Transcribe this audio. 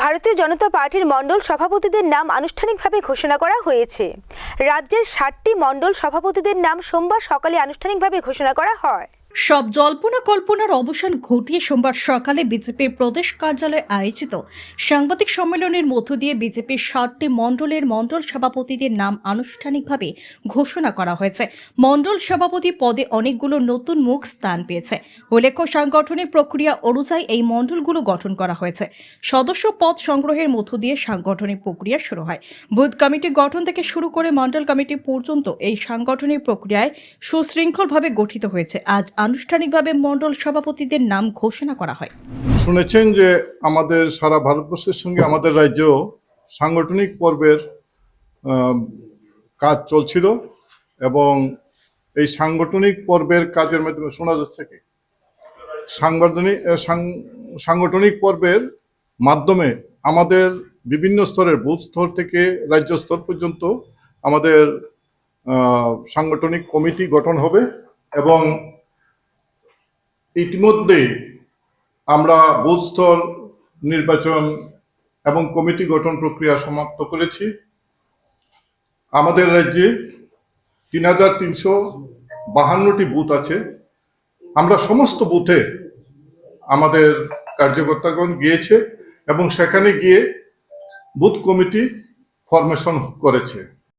ভারতীয় জনতা পার্টির মণ্ডল সভাপতিদের নাম আনুষ্ঠানিকভাবে ঘোষণা করা হয়েছে। রাজ্যের ষাটটি মণ্ডল সভাপতিদের নাম সোমবার সকালে আনুষ্ঠানিকভাবে ঘোষণা করা হয়। সব জল্পনা কল্পনার অবসান ঘটিয়ে সোমবার সকালে বিজেপির প্রদেশ কার্যালয়ে আয়োজিত সাংবাদিক সম্মেলনের মধ্য দিয়ে বিজেপির ষাটটি মণ্ডলের মণ্ডল সভাপতিদের নাম আনুষ্ঠানিকভাবে ঘোষণা করা হয়েছে। মণ্ডল সভাপতি পদে অনেকগুলো নতুন মুখ স্থান পেয়েছে। উল্লেখ্য, সাংগঠনিক প্রক্রিয়া অনুযায়ী এই মণ্ডলগুলো গঠন করা হয়েছে। সদস্য পদ সংগ্রহের মধ্য দিয়ে সাংগঠনিক প্রক্রিয়া শুরু হয়। বুথ কমিটি গঠন থেকে শুরু করে মণ্ডল কমিটি পর্যন্ত এই সাংগঠনিক প্রক্রিয়ায় সুশৃঙ্খলভাবে গঠিত হয়েছে। আজ আনুষ্ঠানিকভাবে মণ্ডল সভাপতিদের নাম ঘোষণা করা হয়। শুনেছেন যে আমাদের সারা ভারতবর্ষের সঙ্গে আমাদের রাজ্যেও সাংগঠনিক পর্বের কাজ চলছিল এবং এই সাংগঠনিক পর্বের কাজের মাধ্যমে শোনা যাচ্ছে কি? সাংগঠনিক সাংগঠনিক পর্বের মাধ্যমে আমাদের বিভিন্ন স্তরের বুথ স্তর থেকে রাজ্য স্তর পর্যন্ত আমাদের সাংগঠনিক কমিটি গঠন হবে এবং ইতিমধ্যেই আমরা স্তর নির্বাচন এবং কমিটি গঠন প্রক্রিয়া সমাপ্ত করেছি। আমাদের রাজ্যে তিন হাজার তিনশো বাহান্নটি বুথ আছে। আমরা সমস্ত বুথে আমাদের কার্যকর্তাগণ গিয়েছে এবং সেখানে গিয়ে বুথ কমিটি ফরমেশন করেছে।